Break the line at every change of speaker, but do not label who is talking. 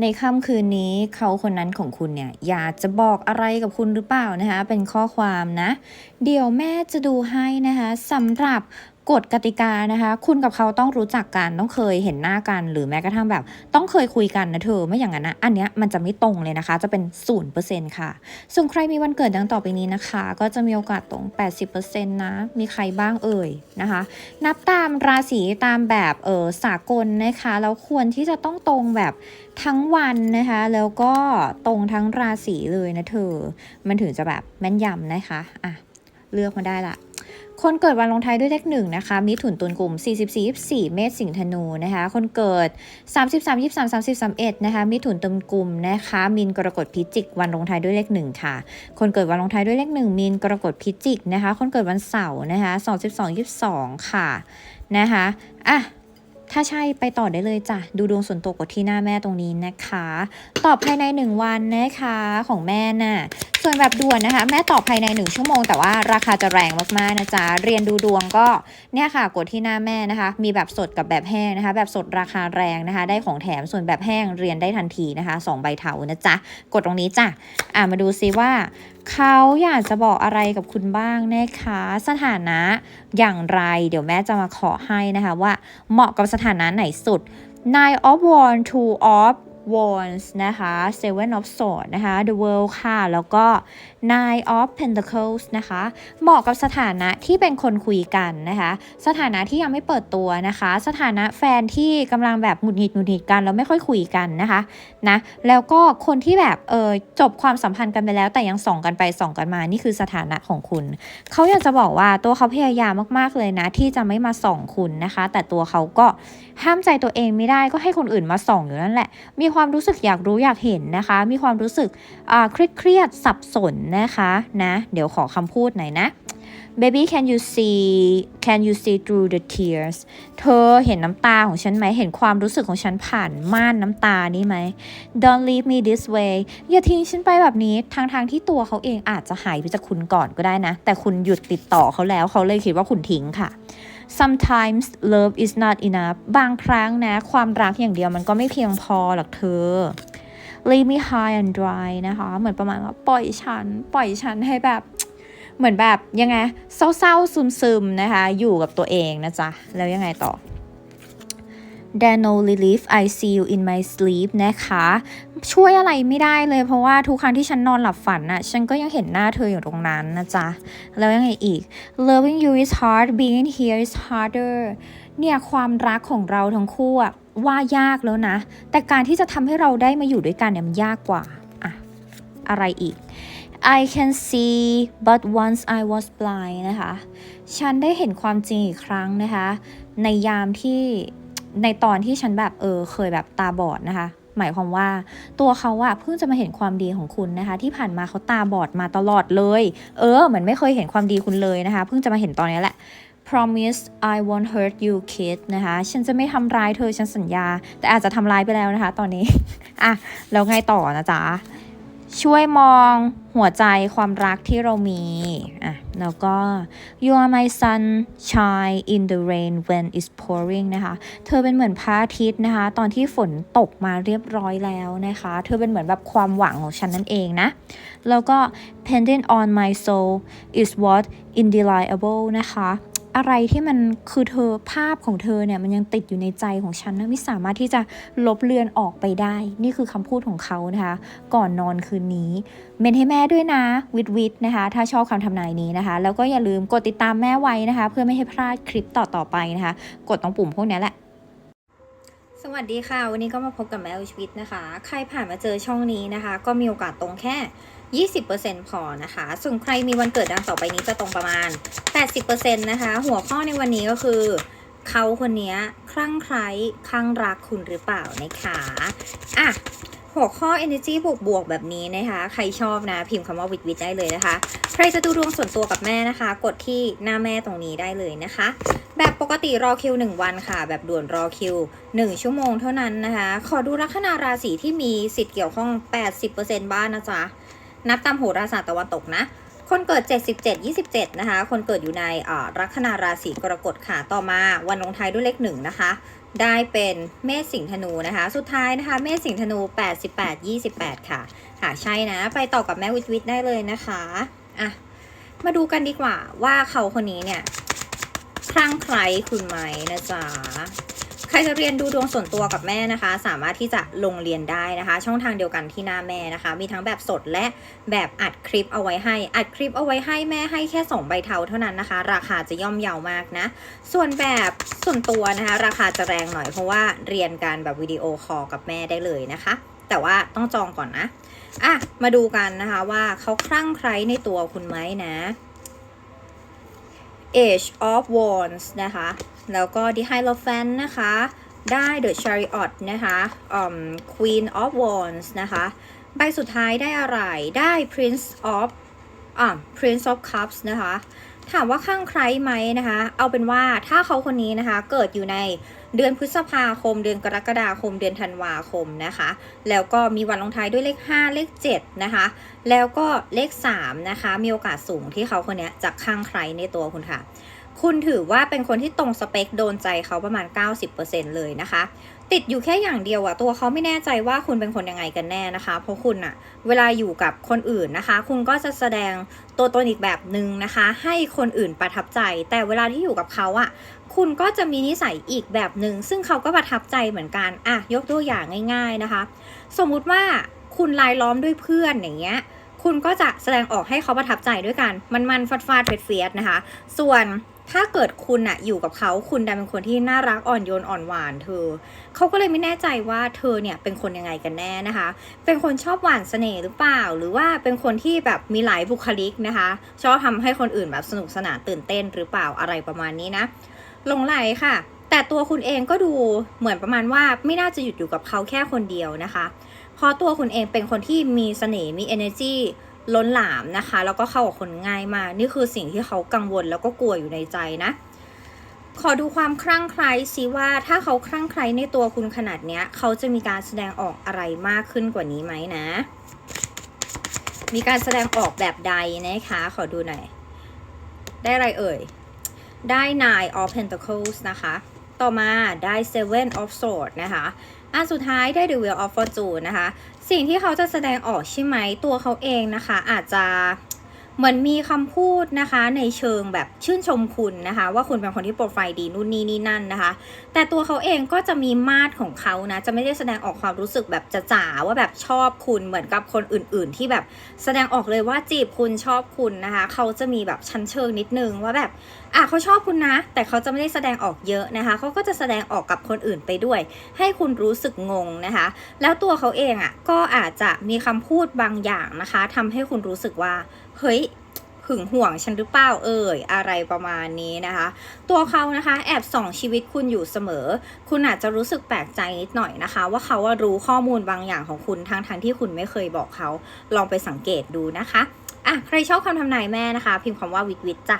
ในค่ำคืนนี้เขาคนนั้นของคุณเนี่ยอยากจะบอกอะไรกับคุณหรือเปล่านะคะ เป็นข้อความนะ เดี๋ยวแม่จะดูให้นะคะสำหรับ กฎกติกานะคะ คุณกับเขาต้องรู้จักกันต้องเคยเห็นหน้ากัน หรือแม้กระทั่งแบบ ต้องเคยคุยกันนะเธอไม่อย่างนั้นนะอันเนี้ยมันจะไม่ตรงเลยนะคะ จะเป็น 0%ค่ะ ส่วนใครมีวันเกิดดังต่อไปนี้นะคะ ก็จะมีโอกาสตรง 80%นะ มีใครบ้างเอ่ยนะคะ นับตามราศีตามแบบเออสากลนะคะแล้วควรที่จะต้องตรงแบบทั้งวันนะคะ แล้วก็ตรงทั้งราศีเลยนะเธอ มันถึงจะแบบแม่นยำนะคะอะเลือกมาได้ละ คนเกิดวันลงท้ายด้วยเลขหนึ่งนะคะมิถุนตุลกลุ่ม 44 24 เมษสิงห์ธนูนะคะ คนเกิด 33 23 30 31นะคะมิถุนตุลกลุ่มนะคะมินกรกฎพิจิก วันลงท้ายด้วยเลขหนึ่งค่ะ คนเกิดวันลงท้ายด้วยเลขหนึ่งมินกรกฎพิจิกนะคะ คนเกิดวันเสาร์นะคะ22 22 ค่ะนะคะ อะ ถ้าใช่ไปต่อได้เลยจ้ะ ดูดวงส่วนตัวกดที่หน้าแม่ตรงนี้นะคะ ตอบภายใน 1 วันนะคะของแม่น่ะ ส่วนแบบด่วนนะคะ แม่ตอบภายใน 1 ชั่วโมง แต่ว่าราคาจะแรงมากๆนะจ๊ะ เรียนดูดวงก็เนี่ยค่ะกดที่หน้าแม่นะคะ มีแบบสดกับแบบแห้งนะคะ แบบสดราคาแรงนะคะ ได้ของแถมส่วนแบบแห้งเรียนได้ทันทีนะคะสองใบเถานะจ๊ะ กดตรงนี้จ้ะ อะมาดูซิว่า เขาอยากจะบอกอะไรกับคุณบ้างนะคะ สถานะอย่างไร เดี๋ยวแม่จะมาขอให้นะคะว่าเหมาะกับสถานะไหนสุด Nine of Wands Two of Wands นะคะ Seven of Swords นะคะ The World ค่ะ แล้วก็ Nine of Pentacles นะคะ เหมาะกับสถานะที่เป็นคนคุยกันนะคะ สถานะที่ยังไม่เปิดตัวนะคะ สถานะแฟนที่กำลังแบบหงุดหงิดหงุดหงิดกันแล้วไม่ค่อยคุยกันนะคะนะ แล้วก็คนที่แบบเออจบความสัมพันธ์กันไปแล้วแต่ยังส่องกันไปส่องกันมา นี่คือสถานะของคุณ เขาอยากจะบอกว่าตัวเขาพยายามมากๆเลยนะ ที่จะไม่มาส่องคุณนะคะ แต่ตัวเขาก็ห้ามใจตัวเองไม่ได้ก็ให้คนอื่นมาส่องอยู่นั่นแหละ มีความความรู้สึกอยากรู้อยากเห็นนะคะ มีความรู้สึกเครียดเครียดสับสนนะคะนะเดี๋ยวขอคำพูดหน่อยนะ baby can you see can you see through the tears เธอเห็นน้ำตาของฉันไหม เห็นความรู้สึกของฉันผ่านม่านน้ำตานี้ไหม don't leave me this way อย่าทิ้งฉันไปแบบนี้ ทางทางที่ตัวเขาเองอาจจะหายไปจากคุณก่อนก็ได้นะ แต่คุณหยุดติดต่อเขาแล้ว เขาเลยคิดว่าคุณทิ้งค่ะ sometimes love is not enough บางครั้งนะ ความรักอย่างเดียวมันก็ไม่เพียงพอหรอกเธอ leave me high and dry นะคะ เหมือนประมาณว่าปล่อยฉัน ปล่อยฉันให้แบบเหมือนแบบยังไงเศร้าๆซึมๆนะคะ อยู่กับตัวเองนะจ๊ะ แล้วยังไงต่อ There no relief I see you in my sleep นะคะ ช่วยอะไรไม่ได้เลยเพราะว่าทุกครั้งที่ฉันนอนหลับฝันน่ะ ฉันก็ยังเห็นหน้าเธออยู่ตรงนั้นนะจ๊ะ แล้วยังไงอีก Loving you is hard being here is harder เนี่ยความรักของเราทั้งคู่อะว่ายากแล้วนะ แต่การที่จะทำให้เราได้มาอยู่ด้วยกันเนี่ยมันยากกว่าอะอะไรอีก I can see but once I was blind นะคะ ฉันได้เห็นความจริงอีกครั้งนะคะ ในยามที่ ในตอนที่ฉันแบบเออเคยแบบตาบอดนะคะ หมายความว่าตัวเขาอะเพิ่งจะมาเห็นความดีของคุณนะคะ ที่ผ่านมาเขาตาบอดมาตลอดเลย เออ เหมือนไม่เคยเห็นความดีคุณเลยนะคะ เพิ่งจะมาเห็นตอนนี้แหละ promise I won't hurt you kid นะคะ ฉันจะไม่ทำร้ายเธอ ฉันสัญญา แต่อาจจะทำร้ายไปแล้วนะคะ ตอนนี้ อะ แล้วไงต่อนะจ๊ะ ช่วยมองหัวใจความรักที่เรามีอะแล้วก็ you are my sunshine in the rain when it's pouring นะคะ เธอเป็นเหมือนพระอาทิตย์นะคะ ตอนที่ฝนตกมาเรียบร้อยแล้วนะคะ เธอเป็นเหมือนแบบความหวังของฉันนั่นเองนะ แล้วก็ pendant on my soul is what indelible นะคะ อะไรที่มันคือเธอภาพของเธอเนี่ยมันยังติดอยู่ในใจของฉันนะไม่สามารถที่จะลบเลือนออกไปได้ นี่คือคำพูดของเขานะคะ ก่อนนอนคืนนี้เมนให้แม่ด้วยนะวิดวิดนะคะ ถ้าชอบคำทำนายนี้นะคะ แล้วก็อย่าลืมกดติดตามแม่ไว้นะคะ เพื่อไม่ให้พลาดคลิปต่อๆไปนะคะ กดตรงปุ่มพวกนี้แหละสวัสดีค่ะ วันนี้ก็มาพบกับแมวชีวิตนะคะ ใครผ่านมาเจอช่องนี้นะคะ ก็มีโอกาสตรงแค่ 20%พอนะคะ ส่วนใครมีวันเกิดดังต่อไปนี้จะตรงประมาณ 80%นะคะ หัวข้อในวันนี้ก็คือ เขาคนนี้คลั่งไคล้คลั่งรักคุณหรือเปล่านะคะอะหัวข้อ energy บวกบวกแบบนี้นะคะ ใครชอบนะ พิมพ์คำว่าวิดวิดได้เลยนะคะ ใครจะดูดวงส่วนตัวกับแม่นะคะ กดที่หน้าแม่ตรงนี้ได้เลยนะคะ แบบปกติรอคิว 1 วันค่ะ แบบด่วนรอคิว 1 ชั่วโมงเท่านั้นนะคะ ขอดูลัคนาราศีที่มีสิทธิ์เกี่ยวข้อง 80%บ้านนะจ๊ะ นับตามโหราศาสตร์ตะวันตกนะ คนเกิด 77 27 นะคะ คนเกิดอยู่ในลัคนาราศีกรกฎค่ะ ต่อมาวันลงท้ายด้วยเลขหนึ่งนะคะ ได้เป็นเมษสิงห์ธนูนะคะ สุดท้ายนะคะ เมษสิงห์ธนู 88 28 ค่ะค่ะใช่นะ ไปต่อกับแม่วิทวิทได้เลยนะคะ อะ มาดูกันดีกว่าว่าเขาคนนี้เนี่ยคลั่งไคล้คุณไหมนะจ๊ะ ใครจะเรียนดูดวงส่วนตัวกับแม่นะคะ สามารถที่จะลงเรียนได้นะคะ ช่องทางเดียวกันที่หน้าแม่นะคะ มีทั้งแบบสดและแบบอัดคลิปเอาไว้ให้ อัดคลิปเอาไว้ให้แม่ให้แค่ 2 ใบเทาเท่านั้นนะคะ ราคาจะย่อมเยาวมากนะ ส่วนแบบส่วนตัวนะคะ ราคาจะแรงหน่อยเพราะว่าเรียนการแบบวิดีโอคอลกับแม่ได้เลยนะคะ แต่ว่าต้องจองก่อนนะอะมาดูกันนะคะว่าเขาคลั่งไคล้ในตัวคุณไหมนะ Age of Wands นะคะ แล้วก็ The Hierophant นะคะ ได้ The Chariot นะคะอืม Queen of Wands นะคะ ใบสุดท้ายได้อะไร ได้ Prince of อ่า Prince of Cups นะคะ ถามว่าข้างใครไหมนะคะ เอาเป็นว่าถ้าเขาคนนี้นะคะ เกิดอยู่ในเดือนพฤษภาคม เดือนกรกฎาคม เดือนธันวาคมนะคะ แล้วก็มีวันลงท้ายด้วยเลข 5 เลข 7 นะคะ แล้วก็เลข 3 นะคะ มีโอกาสสูงที่เขาคนนี้จะข้างใครในตัวคุณค่ะ คุณถือว่าเป็นคนที่ตรงสเปคโดนใจเขาประมาณ 90%เลยนะคะ ติดอยู่แค่อย่างเดียวอะตัวเขาไม่แน่ใจว่าคุณเป็นคนยังไงกันแน่นะคะ เพราะคุณอะเวลาอยู่กับคนอื่นนะคะ คุณก็จะแสดงตัวตนอีกแบบหนึ่งนะคะ ให้คนอื่นประทับใจ แต่เวลาที่อยู่กับเขาอะคุณก็จะมีนิสัยอีกแบบหนึ่งซึ่งเขาก็ประทับใจเหมือนกันอะยกตัวอย่างง่าย ๆนะคะ สมมุติว่าคุณลายล้อมด้วยเพื่อนอย่างเงี้ยคุณก็จะแสดงออกให้เขาประทับใจด้วยกัน มันมันฟาดฟาดเฟียดเฟียดนะคะ ส่วน ถ้าเกิดคุณอะอยู่กับเขาคุณดันเป็นคนที่น่ารักอ่อนโยนอ่อนหวานเธอเขาก็เลยไม่แน่ใจว่าเธอเนี่ยเป็นคนยังไงกันแน่นะคะ เป็นคนชอบหวานเสน่ห์หรือเปล่า หรือว่าเป็นคนที่แบบมีหลายบุคลิกนะคะ ชอบทำให้คนอื่นแบบสนุกสนานตื่นเต้นหรือเปล่าอะไรประมาณนี้นะหลงไหลค่ะ แต่ตัวคุณเองก็ดูเหมือนประมาณว่าไม่น่าจะหยุดอยู่กับเขาแค่คนเดียวนะคะเพราะตัวคุณเองเป็นคนที่มีเสน่ห์มี energy ล้นหลามนะคะ แล้วก็เข้ากับคนง่ายมาก นี่คือสิ่งที่เขากังวลแล้วก็กลัวอยู่ในใจนะ ขอดูความคลั่งไคล้ซิว่าถ้าเขาคลั่งไคล้ในตัวคุณขนาดเนี้ย เขาจะมีการแสดงออกอะไรมากขึ้นกว่านี้ไหมนะ มีการแสดงออกแบบใดนะคะ ขอดูหน่อย ได้อะไรเอ่ย ได้ Nine of Pentacles นะคะ ต่อมาได้ Seven of Swords นะคะ อันสุดท้ายได้ The Wheel of Fortune นะคะ สิ่งที่เขาจะแสดงออกใช่ไหมตัวเขาเองนะคะ อาจจะ เหมือนมีคำพูดนะคะในเชิงแบบชื่นชมคุณนะคะ ว่าคุณเป็นคนที่โปรไฟล์ดีนู่นนี่นี่นั่นนะคะ แต่ตัวเขาเองก็จะมีมาดของเขานะจะไม่ได้แสดงออกความรู้สึกแบบจะจ๋าว่าแบบชอบคุณเหมือนกับคนอื่น ๆ ที่แบบแสดงออกเลยว่าจีบคุณชอบคุณนะคะ เขาจะมีแบบชั้นเชิงนิดนึงว่าแบบอะเขาชอบคุณนะ แต่เขาจะไม่ได้แสดงออกเยอะนะคะ เขาก็จะแสดงออกกับคนอื่นไปด้วย ให้คุณรู้สึกงงนะคะ แล้วตัวเขาเองอะก็อาจจะมีคำพูดบางอย่างนะคะทำให้คุณรู้สึกว่า เฮ้ยหึงห่วงฉันหรือเปล่าเอ่ยอะไรประมาณนี้นะคะ ตัวเขานะคะ แอบส่องชีวิตคุณอยู่เสมอ คุณอาจจะรู้สึกแปลกใจนิดหน่อยนะคะ ว่าเขาว่ารู้ข้อมูลบางอย่างของคุณทั้งทงที่คุณไม่เคยบอกเขา ลองไปสังเกตดูนะคะอะใครชอบคำทำนายแม่นะคะ พิมพ์คำว่าวิทวิทจ้ะ